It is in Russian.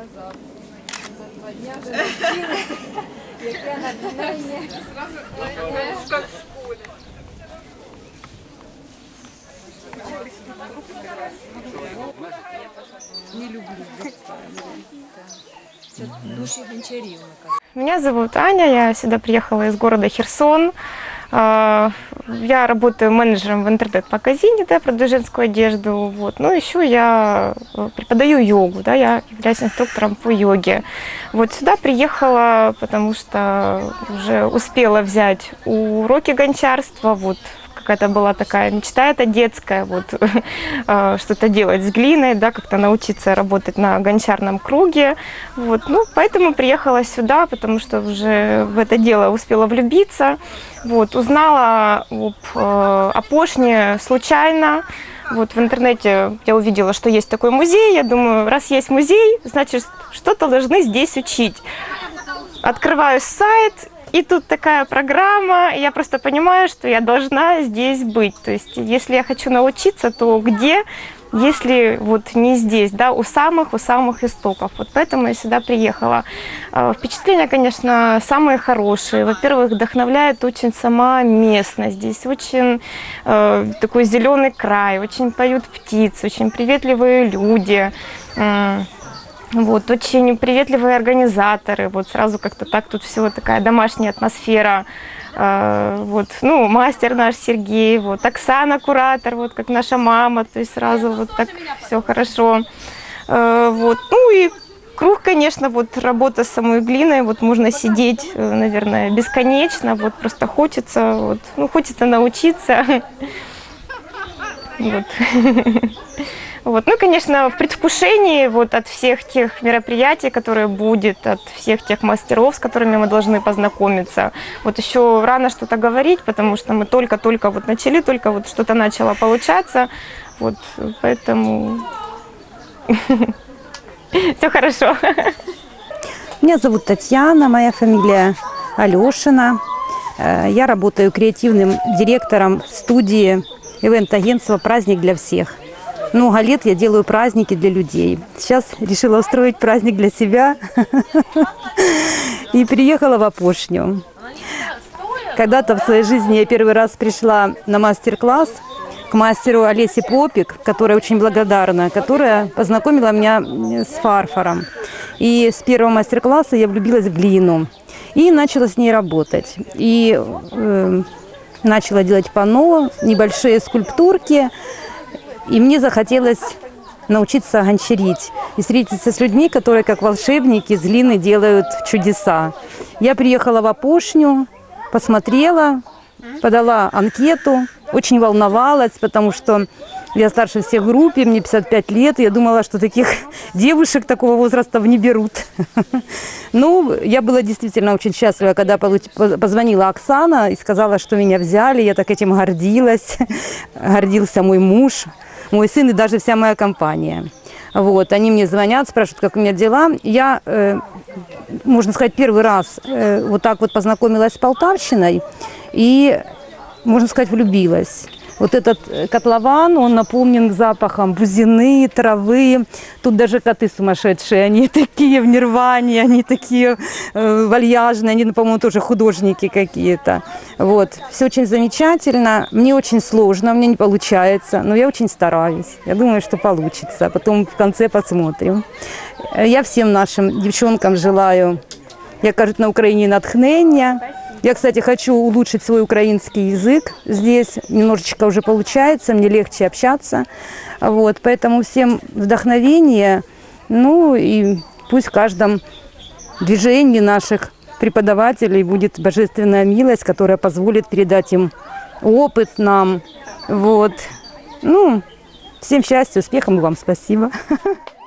казав. За два дня вже яке натхнення. Как в школе. Це душі гончарів, ми кажемо. Меня зовут Аня, я сюда приехала из города Херсон. А, Я работаю менеджером в интернет-магазине, да, продаю женскую одежду. Вот. Ну, еще я э, преподаю йогу, да, я являюсь инструктором по йоге. Вот сюда приехала, потому что уже успела взять уроки гончарства, вот какая-то была такая мечта это детская, вот э, что-то делать с глиной, да, как-то научиться работать на гончарном круге, вот, ну, поэтому приехала сюда, потому что уже в это дело успела влюбиться, вот, узнала об э, опошне случайно, вот в интернете я увидела, что есть такой музей, я думаю, раз есть музей, значит, что-то должны здесь учить. Открываю сайт, и тут такая программа, я просто понимаю, что я должна здесь быть. То есть, если я хочу научиться, то где, если вот не здесь, да, у самых, у самых истоков. Вот поэтому я сюда приехала. Э, Впечатления, конечно, самые хорошие. Во-первых, вдохновляет очень сама местность. Здесь очень э, такой зеленый край, очень поют птицы, очень приветливые люди. Вот, очень приветливые организаторы. Вот сразу как-то так тут все такая домашняя атмосфера. Э, Вот, ну, мастер наш Сергей, вот, Оксана куратор, вот, как наша мама, то есть сразу вот так все хорошо. Э, Вот, ну и круг, конечно, вот работа с самой глиной, вот можно сидеть, э, наверное, бесконечно, вот просто хочется, вот, ну, хочется научиться. Вот. Вот. Ну, конечно, в предвкушении вот от всех тех мероприятий, которые будет, от всех тех мастеров, с которыми мы должны познакомиться. Вот еще рано что-то говорить, потому что мы только-только вот начали, только вот что-то начало получаться. Вот, поэтому все хорошо. Меня зовут Татьяна, моя фамилия Алешина. Э, Я работаю креативным директором студии ивент-агентства «Праздник для всех». Много лет я делаю праздники для людей. Сейчас решила устроить праздник для себя и приехала в Апошню. Когда-то в своей жизни я первый раз пришла на мастер-класс к мастеру Олесе Попик, которая очень благодарна, которая познакомила меня с фарфором. И с первого мастер-класса я влюбилась в глину и начала с ней работать. И э, начала делать панно, небольшие скульптурки. И мне захотелось научиться гончарить и встретиться с людьми, которые как волшебники из глины делают чудеса. Я приехала в Апошню, посмотрела, подала анкету, очень волновалась, потому что я старше всех в группе, мне 55 лет, и я думала, что таких девушек такого возраста не берут. Ну, я была действительно очень счастлива, когда позвонила Оксана и сказала, что меня взяли, я так этим гордилась, гордился мой муж, мой сын и даже вся моя компания. Вот, они мне звонят, спрашивают, как у меня дела. Я, э, можно сказать, первый раз э, вот так вот познакомилась с Полтавщиной и, можно сказать, влюбилась. Вот этот э, котлован, он наполнен запахом бузины, травы. Тут даже коты сумасшедшие, они такие в нирване, они такие э, вальяжные, они, по-моему, тоже художники какие-то. Вот, все очень замечательно. Мне очень сложно, мне не получается, но я очень стараюсь. Я думаю, что получится. Потом в конце посмотрим. Э, Я всем нашим девчонкам желаю, як кажуть на Україні, натхнення. Я, кстати, хочу улучшить свой украинский язык. Здесь немножечко уже получается, мне легче общаться. Вот, поэтому всем вдохновение. Ну и пусть в каждом движении наших преподавателей будет божественная милость, которая позволит передать им опыт нам. Вот. Ну, всем счастья, успехов и вам спасибо.